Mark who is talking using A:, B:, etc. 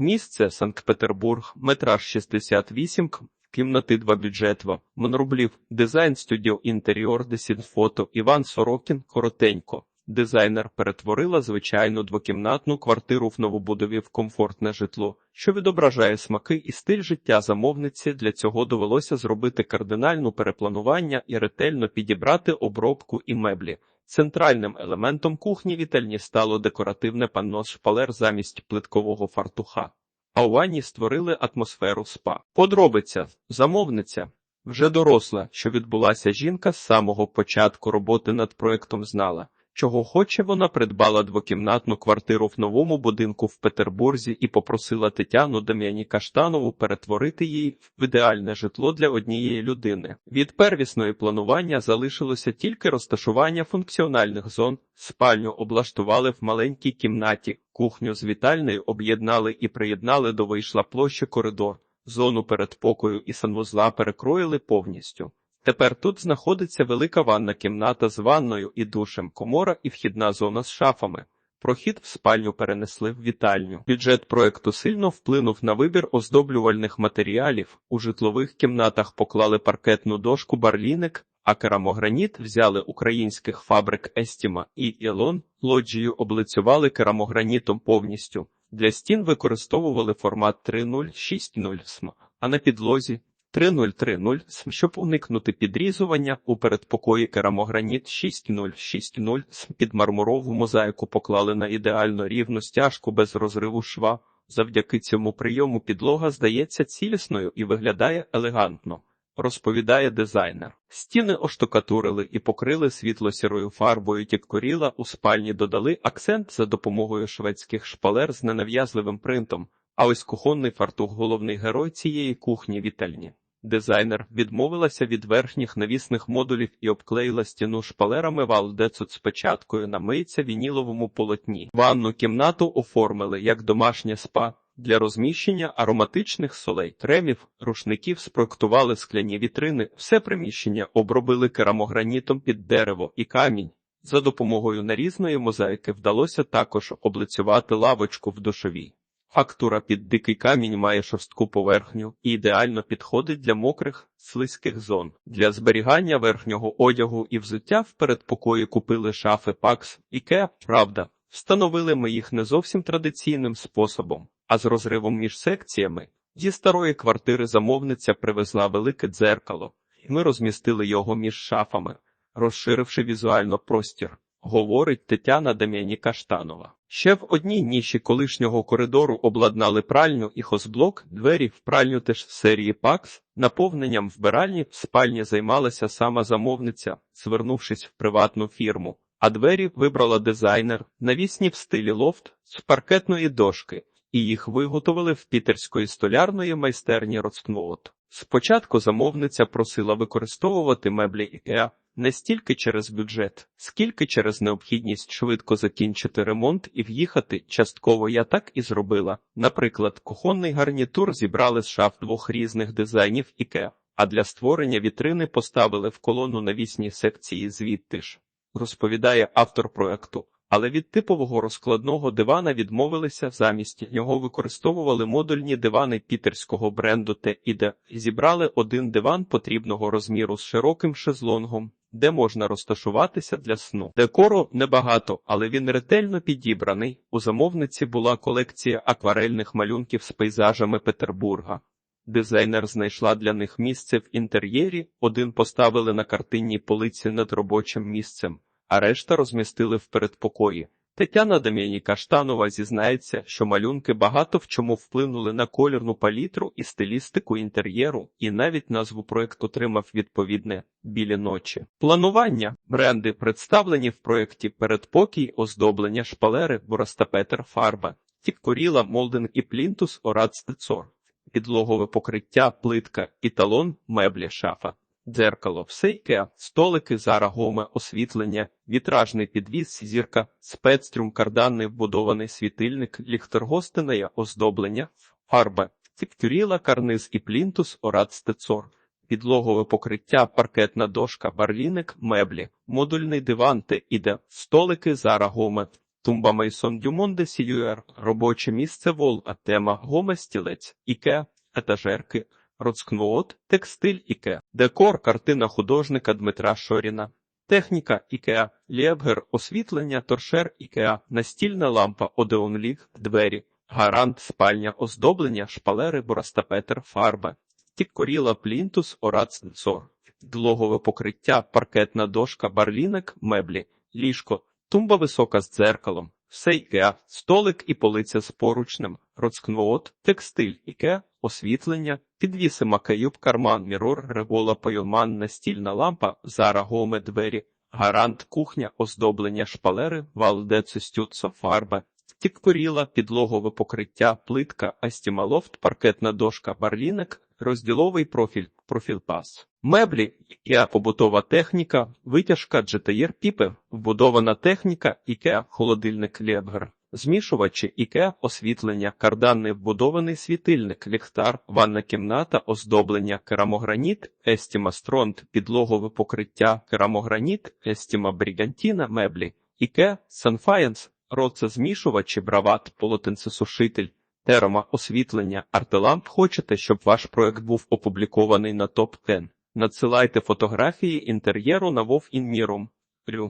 A: Місце Санкт-Петербург, метраж 68, к- кімнати 2 бюджет 2 рублів, дизайн студіо інтер'єр Десін фото Іван Сорокін, коротенько. Дизайнер перетворила звичайну двокімнатну квартиру в новобудові в комфортне житло, що відображає смаки і стиль життя замовниці. Для цього довелося зробити кардинальну перепланування і ретельно підібрати обробку і меблі. Центральним елементом кухні вітальні стало декоративне панно шпалер замість плиткового фартуха. А у ванні створили атмосферу спа. Подробиця, замовниця. Вже доросла, що відбулася жінка з самого початку роботи над проектом знала. Чого хоче, вона придбала двокімнатну квартиру в новому будинку в Петербурзі і попросила Тетяну Дем'яні Каштанову перетворити її в ідеальне житло для однієї людини. Від первісної планування залишилося тільки розташування функціональних зон. Спальню облаштували в маленькій кімнаті, кухню з вітальною об'єднали і приєднали до вийшла площі коридор. Зону передпокою і санвузла перекроїли повністю. Тепер тут знаходиться велика ванна кімната з ванною і душем, комора і вхідна зона з шафами. Прохід в спальню перенесли в вітальню. Бюджет проекту сильно вплинув на вибір оздоблювальних матеріалів. У житлових кімнатах поклали паркетну дошку барліник, а керамограніт взяли українських фабрик Естіма і Ілон. Лоджію облицювали керамогранітом повністю. Для стін використовували формат 3060 см, а на підлозі 3030 см, щоб уникнути підрізування у передпокої керамограніт 6060 см. під мармурову мозаїку поклали на ідеально рівну стяжку без розриву шва. Завдяки цьому прийому підлога здається цілісною і виглядає елегантно. Розповідає дизайнер. Стіни оштукатурили і покрили світло-сірою фарбою тіккоріла, у спальні додали акцент за допомогою шведських шпалер з ненав'язливим принтом, а ось кухонний фартух головний герой цієї кухні вітальні. Дизайнер відмовилася від верхніх навісних модулів і обклеїла стіну шпалерами валдецут з печаткою на мийця вініловому полотні. Ванну кімнату оформили як домашнє спа. Для розміщення ароматичних солей, кремів, рушників спроектували скляні вітрини, все приміщення обробили керамогранітом під дерево і камінь. За допомогою нарізної мозаїки вдалося також облицювати лавочку в душовій. Фактура під дикий камінь має шорстку поверхню і ідеально підходить для мокрих, слизьких зон. Для зберігання верхнього одягу і взуття в передпокої купили шафи Пакс Ікеа, правда. Встановили ми їх не зовсім традиційним способом, а з розривом між секціями. Зі старої квартири замовниця привезла велике дзеркало, і ми розмістили його між шафами, розширивши візуально простір. Говорить Тетяна Дем'яні Каштанова. Ще в одній ніші колишнього коридору обладнали пральню і хозблок, двері в пральню теж з серії ПАКС. Наповненням вбиральні в спальні займалася сама замовниця, звернувшись в приватну фірму. А двері вибрала дизайнер, навісні в стилі лофт з паркетної дошки, і їх виготовили в пітерської столярної майстерні Ростмолот. Спочатку замовниця просила використовувати меблі IKEA не стільки через бюджет, скільки через необхідність швидко закінчити ремонт і в'їхати. Частково я так і зробила. Наприклад, кухонний гарнітур зібрали з шаф двох різних дизайнів IKEA, а для створення вітрини поставили в колону навісні секції звідти ж розповідає автор проекту. Але від типового розкладного дивана відмовилися замість нього використовували модульні дивани пітерського бренду T&D. Зібрали один диван потрібного розміру з широким шезлонгом, де можна розташуватися для сну. Декору небагато, але він ретельно підібраний. У замовниці була колекція акварельних малюнків з пейзажами Петербурга. Дизайнер знайшла для них місце в інтер'єрі, один поставили на картинній полиці над робочим місцем а решта розмістили в передпокої. Тетяна Дем'яні Каштанова зізнається, що малюнки багато в чому вплинули на колірну палітру і стилістику інтер'єру, і навіть назву проєкту отримав відповідне білі ночі. Планування бренди представлені в проєкті передпокій, оздоблення шпалери, Боростапетер, фарба, Тіккоріла, Молден і Плінтус, Орац Децор, підлогове покриття, плитка, італон, меблі, шафа. Дзеркало, все столики, зара гоме, освітлення, вітражний підвіз, зірка, спецтрюм, карданний вбудований світильник, ліхтергостине, оздоблення, фарба, тіктюріла, карниз і плінтус, орат стецор, підлогове покриття, паркетна дошка, барліник, меблі, модульний диван, те іде, столики, зара гоме, Тумба Мейсон Дюмон де Сільюер, робоче місце Вол, а тема Гоме стілець, Іке, етажерки, Роцкнуот, текстиль Іке, декор, картина художника Дмитра Шоріна. Техніка Ікеа, Лєбгер, освітлення, торшер Ікеа, настільна лампа, одеонліг, двері, гарант, спальня, оздоблення, шпалери, бурастапетер, фарба, тіккоріла, плінтус, орац, дзор, длогове покриття, паркетна дошка, барлінок, меблі, ліжко, тумба висока з дзеркалом, все Ікеа, столик і полиця з поручнем, роцкнуот, текстиль Ікеа, освітлення, підвіси макаюб, карман, мірор, револа, пайоман, настільна лампа, зара, гоме, двері, гарант, кухня, оздоблення, шпалери, валдецестюцо, фарба, тіккоріла, підлогове покриття, плитка, астімалофт, паркетна дошка, барлінок, розділовий профіль, профілпас. Меблі, Ікеа побутова техніка, витяжка, GTR піпи, вбудована техніка, Ікеа, холодильник Лєбгер. Змішувачі Ікеа, освітлення, карданний вбудований світильник, ліхтар, ванна кімната, оздоблення, керамограніт, естіма стронт, підлогове покриття, керамограніт, естіма брігантіна, меблі, Ікеа, Санфаєнс, роцезмішувачі, брават, полотенцесушитель, Терома, освітлення, артеламп. Хочете, щоб ваш проект був опублікований на топ 10 Надсилайте фотографії інтер'єру на Вов Інмірум.